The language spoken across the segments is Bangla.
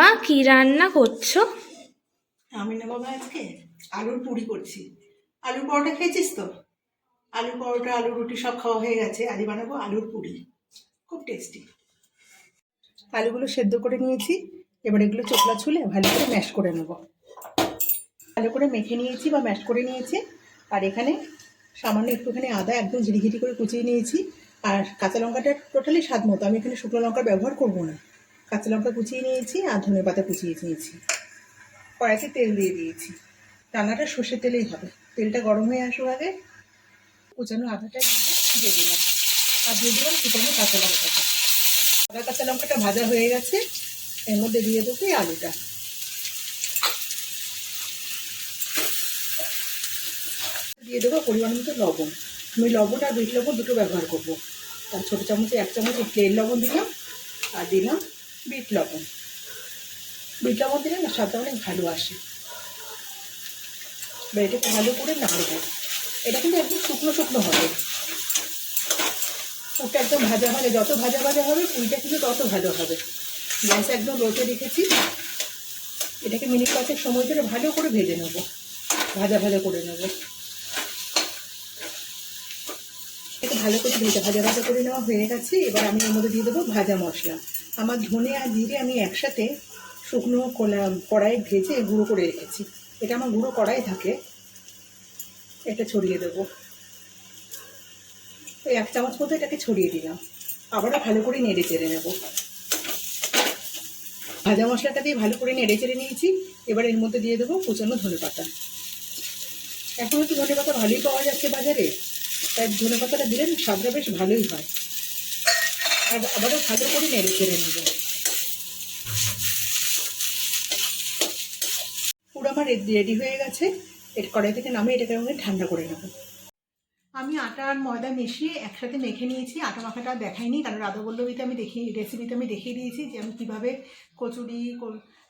মা কি রান্না করছ? আমি না বাবা আজকে। আলুর পুরি করছি। আলুর পরোটা খেয়েছিস তো? আলুর পরোটা, আলুর রুটি সব খাওয়া হয়ে গেছে। আজ বানাবো আলুর পুরি। খুব টেস্টি আলুগুলো সেদ্ধ করে নিয়েছি। এবার এগুলো চোখলা ছুলে ভালো করে ম্যাশ করে নেব। ভালো করে মেখে নিয়েছি বা ম্যাশ করে নিয়েছি। আর এখানে সামান্য একটুখানি আদা একদম ঝিরিঝিরি করে কুচিয়ে নিয়েছি। আর কাঁচা লঙ্কাটা টোটালি স্বাদ মতো। আমি এখানে শুকনো লঙ্কার ব্যবহার করব না। কাঁচা লঙ্কা কুচিয়ে নিয়েছি আর ধনে পাতা কুচিয়ে নিয়েছি। কড়াইতে তেল দিয়ে দিয়েছি। রান্নাটা সর্ষের তেলেই হবে। তেলটা গরম হয়ে আসুক আগে। কুচানো আদাটা দিয়ে দিলাম। আর দিয়ে দিলাম কুচানো কাঁচা লঙ্কাটা। আদা কাঁচা লঙ্কাটা ভাজা হয়ে গেছে। এর মধ্যে দিয়ে দেবো এই আলুটা। দিয়ে দেবো পরিমাণ মতো লবণ। আমি লবণ আর বিট লবণ দুটো ব্যবহার করব। তার ছোটো চামচে এক চামচ তেল লবণ দিলাম। আর দিলাম বিট লবণ। বিট লবণ দিলে না স্বাদটা অনেক ভালো আসে। এবার এটাকে ভালো করে নাড়বো। এটা কিন্তু একদম শুকনো শুকনো হবে। পুরটা একদম ভাজা ভাজা যত ভাজা ভাজা হবে, পুরিটা কিন্তু তত ভালো হবে। গ্যাস একদম লোতে রেখেছি। এটাকে মিনিট পাঁচেক সময় ধরে ভালো করে ভেজে নেব। ভাজা ভাজা করে নেব। এটা ভালো করে ভেজে ভাজা ভাজা করে নেওয়া হয়ে গেছে। এবার আমি এর মধ্যে দিয়ে দেবো ভাজা মশলা। আমার ধনে আর জিরে আমি একসাথে শুকনো কলা কড়াই ভেজে গুঁড়ো করে রেখেছি। এটা আমার গুঁড়ো কড়াই থাকে। এটা ছড়িয়ে দেবো। এই এক চামচ মতো এটাকে ছড়িয়ে দিলাম। আবারও ভালো করে নেড়ে চেড়ে নেব। ভাজা মশলাটা দিয়ে ভালো করে নেড়ে চেড়ে নিয়েছি। এবার এর মধ্যে দিয়ে দেবো কুচানো ধনে পাতা। এখনও তো ধনে পাতা ভালোই পাওয়া যাচ্ছে বাজারে। তাই ধনে পাতাটা দিলে না স্বাদটা বেশ ভালোই হয়। আর আবারও ভালো করে নেড়ে চেড়ে নেব পুরো আমার রেডি হয়ে গেছে। এর কড়াই থেকে নামিয়ে এটাকে আমি ঠান্ডা করে নেব। আমি আটা আর ময়দা মিশিয়ে একসাথে মেখে নিয়েছি। আটা মাখাটা দেখাইনি, কারণ রাধাবল্লবীতে আমি দেখিয়ে রেসিপিতে আমি দেখিয়ে দিয়েছি যে আমি কীভাবে কচুরি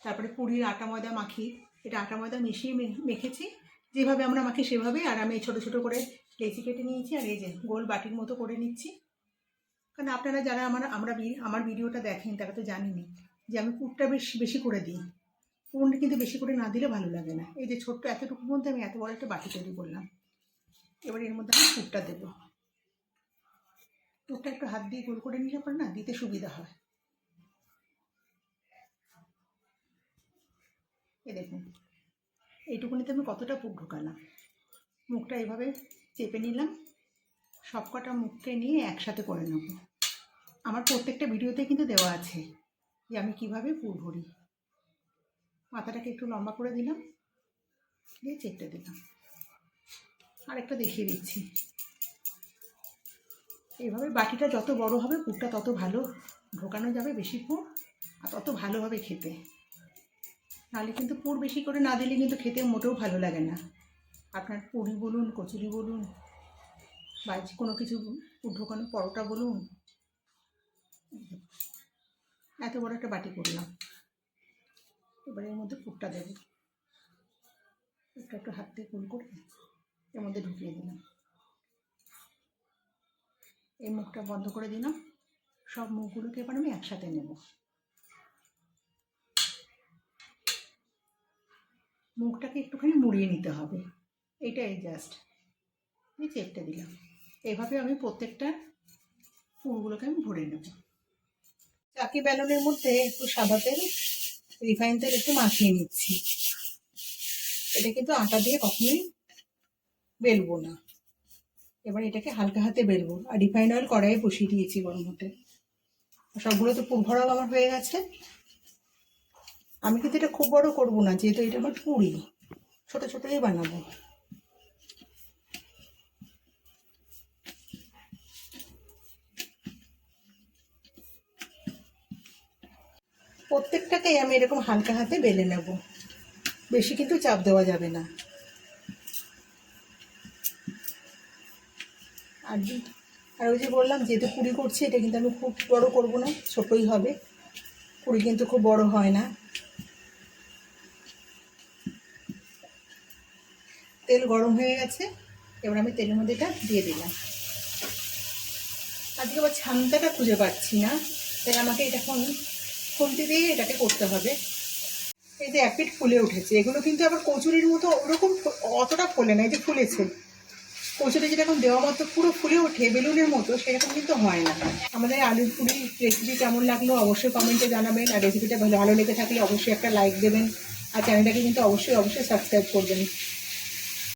তারপরে পুরীর আটা ময়দা মাখি। এটা আটা ময়দা মিশিয়ে মেখেছি। যেভাবে আমরা মাখি সেভাবেই, আর আমি ছোটো ছোটো করে লেচি কেটে নিয়েছি। আর এই যে গোল বাটির মতো করে নিচ্ছি। কারণ আপনারা যারা আমার, আমরা আমার ভিডিওটা দেখেন, তারা তো জানেনই যে আমি পুরটা বেশ, বেশি করে দিই। পুর কিন্তু বেশি করে না দিলে ভালো লাগে না। এই যে ছোট্ট এতটুকুর মধ্যে আমি এত বড় একটা বাটি তৈরি করলাম। এবার এর মধ্যে আমি পুরটা দেবো। পুরটা একটু হাত দিয়ে গোল করে নিলে পরে না দিতে সুবিধা হয়। এ দেখুন, এইটুকুনিতে আমি কতটা পুর ঢোকালাম। মুখটা এইভাবে চেপে নিলাম। সব কটা মুখকে নিয়ে একসাথে করে নেব। আমার প্রত্যেকটা ভিডিওতে কিন্তু দেওয়া আছে যে আমি কীভাবে পুর ভরি। মাথাটাকে একটু লম্বা করে দিলাম, দিয়ে চেপে দিলাম। আরেকটা দেখিয়ে দিচ্ছি। এইভাবে বাটিটা যত বড় হবে, পুরটা তত ভালো ঢোকানো যাবে বেশি পুর, আর তত ভালো হবে খেতে। নাহলে কিন্তু পুর বেশি করে না দিলে কিন্তু খেতে মোটেও ভালো লাগে না। আপনার পুরি বলুন, কচুরি বলুন বা কোনো কিছু ঢোকানো পরোটা বলুন। এত বড় একটা বাটি করলাম। এবারে এর মধ্যে পুরটা দেবো। পুরটা একটু হাত দিয়ে গোল করে এর মধ্যে ঢুকিয়ে দিলাম। এই মুখটা বন্ধ করে দিলাম। সব মুখগুলোকে এবার আমি একসাথে নেব। মুখটাকে একটুখানি মুড়িয়ে নিতে হবে। এটাই জাস্ট আমি চেপটা দিলাম। এভাবে আমি প্রত্যেকটা ফুলগুলোকে আমি ভরে নেব। চাকি বেলনের মধ্যে একটু সাদা তেল, রিফাইন তেল একটু মাখিয়ে নিচ্ছি। এটা কিন্তু আটা দিয়ে কখনোই বেলবো না। এবার এটাকে হালকা হাতে বেলবো। আর রিফাইন অয়েল কড়াইয়ে বসিয়ে দিয়েছি গরম হতে। সবগুলো তো পুর ভরাও আমার হয়ে গেছে। আমি কিন্তু এটা খুব বড় করব না, যেহেতু এটা আমার পুরি। ছোট ছোটই বানাবো। প্রত্যেকটাকেই আমি এরকম হালকা হাতে বেলে নেব। বেশি কিন্তু চাপ দেওয়া যাবে না। আর আর ওই যে বললাম যেহেতু পুরি করছি, এটা কিন্তু আমি খুব বড় করব না, ছোটই হবে। পুরি কিন্তু খুব বড় হয় না। তেল গরম হয়ে গেছে, এবার আমি তেলের মধ্যে এটা দিয়ে দিলাম। আজকে আবার ছান্তাটা খুঁজে পাচ্ছি না, তাই আমাকে এটা এখন খুন্তি দিয়ে এটাকে করতে হবে। এই যে এক পিঠ ফুলে উঠেছে, এগুলো কিন্তু আবার কচুরির মতো ওরকম অতটা ফোলে না, এই যে ফুলেছে। কচুরি যেরকম দেওয়া মতো পুরো ফুলে ওঠে, বেলুনের মতো, সেরকম কিন্তু হয় না। আমাদের আলুর পুরি রেসিপি কেমন লাগল অবশ্যই কমেন্টে জানাবেন, আর রেসিপিটা ভালো ভালো লেগে থাকলে অবশ্যই একটা লাইক দেবেন, আর চ্যানেলটাকে কিন্তু অবশ্যই অবশ্যই সাবস্ক্রাইব করবেন।